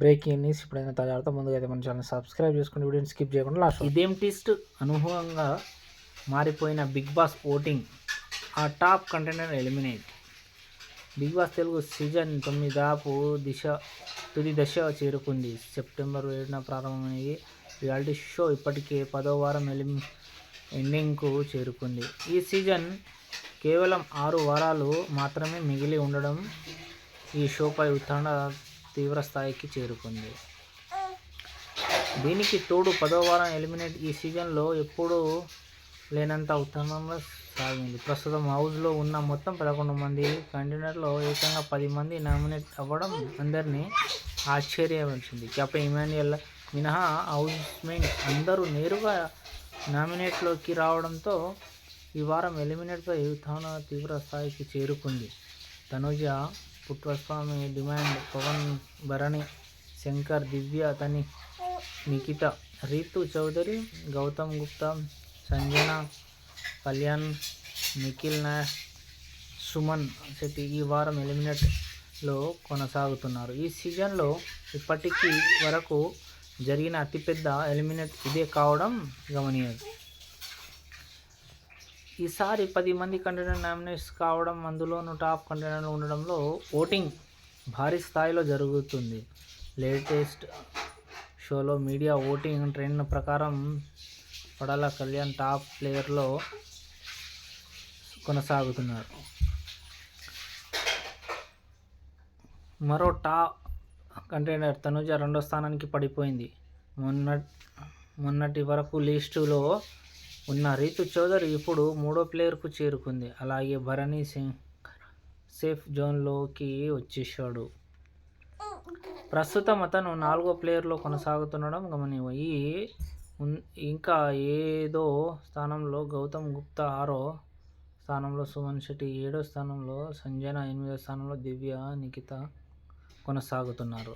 Breaking news ఇప్పుడైనా తాజాతో ముందుగా అయితే మన ఛానల్ సబ్స్క్రైబ్ చేసుకుని వీడియోని స్కిప్ చేయకుండా లాస్ట్ ఇదేం టెస్ట్ అనుభవంగా మారిపోయిన బిగ్ బాస్ ఓటింగ్ ఆ top contender eliminate big boss Telugu season తొమ్మిది దాపు దిశ తుది దశ చేరుకుంది. సెప్టెంబర్ ఏడున ప్రారంభమయ్యి రియాలిటీ షో ఇప్పటికే పదో వారం ఎలిమి ఎండింగ్కు చేరుకుంది. ఈ సీజన్ కేవలం ఆరు వారాలు మాత్రమే మిగిలి ఉండడం ఈ షోపై ఉత్కంఠ తీవ్ర స్థాయికి చేరుకుంది. దీనికి తోడు పదో వారం ఎలిమినేట్ ఈ సీజన్లో ఎప్పుడూ లేనంత ఉత్తమంగా సాగింది. ప్రస్తుతం హౌస్లో ఉన్న మొత్తం పదకొండు మంది కంటైనర్లో ఏకంగా పది మంది నామినేట్ అవ్వడం అందరినీ ఆశ్చర్యపరిచింది. కెప్టెన్ ఇమాన్యుయల్ మినహా హౌస్మెంట్ అందరూ నేరుగా నామినేట్లోకి రావడంతో ఈ వారం ఎలిమినేట్పై ఉత్థాన తీవ్ర స్థాయికి చేరుకుంది. తనుజ పుట్టస్వామి డిమాండ్ పవన్ భరణి శంకర్ దివ్య తని నిఖిత రీతు చౌదరి గౌతమ్ గుప్తా సంజన కళ్యాణ్ నిఖిల్ నా సుమన్ శెట్టి ఈ వారం ఎలిమినేట్లో కొనసాగుతున్నారు. ఈ సీజన్లో ఇప్పటికీ వరకు జరిగిన అతిపెద్ద ఎలిమినేట్ ఇదే కావడం గమనీయం. ఈసారి పది మంది కంటెండర్ నామినేట్స్ కావడం అందులోనూ టాప్ కంటెండర్లు ఉండడంలో ఓటింగ్ భారీ స్థాయిలో జరుగుతుంది. లేటెస్ట్ షోలో మీడియా ఓటింగ్ ట్రెండ్ ప్రకారం పడాల కళ్యాణ్ టాప్ ప్లేయర్లో కొనసాగుతున్నారు. మరో టాప్ కంటెండర్ తనుజ రెండో స్థానానికి పడిపోయింది. మొన్న మొన్నటి వరకు లిస్టులో ఉన్న రీతు చౌదరి ఇప్పుడు మూడో ప్లేయర్కు చేరుకుంది. అలాగే భరణి సింగ్ సేఫ్ జోన్లోకి వచ్చేసాడు ప్రస్తుతం అతను నాలుగో ప్లేయర్లో కొనసాగుతుండడం గమనీయం ఈ ఉన్- ఇంకా ఏదో స్థానంలో గౌతమ్ గుప్తా ఆరో స్థానంలో సుమన్ శెట్టి ఏడో స్థానంలో సంజన ఎనిమిదో స్థానంలో దివ్య నిఖిత కొనసాగుతున్నారు.